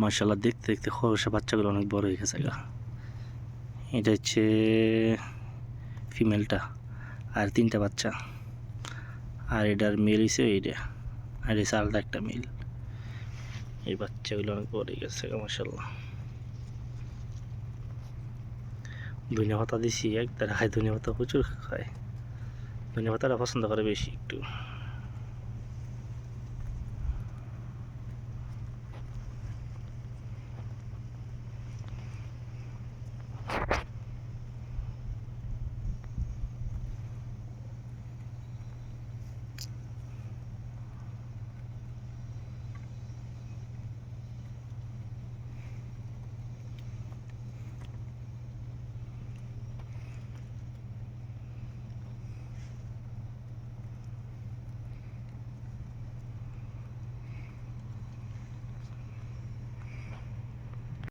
মার্শাল্লাহ দেখতে দেখতে খরসা বাচ্চাগুলো অনেক বড় হয়ে গেছে গা। এটা হচ্ছে ফিমেলটা আর তিনটা বাচ্চা। আর এটার মেল হিসেবে এইটা আর এসে আলাদা একটা মেল এই বাচ্চাগুলো অনেক বড় হয়ে গেছে গা মার্শাল্লাহ ধনিয়া পাতা দিছি, এক তারা খায়, ধনিয়া পাতা প্রচুর খায়। ধনিয়া পাতাটা পছন্দ করে বেশি একটু।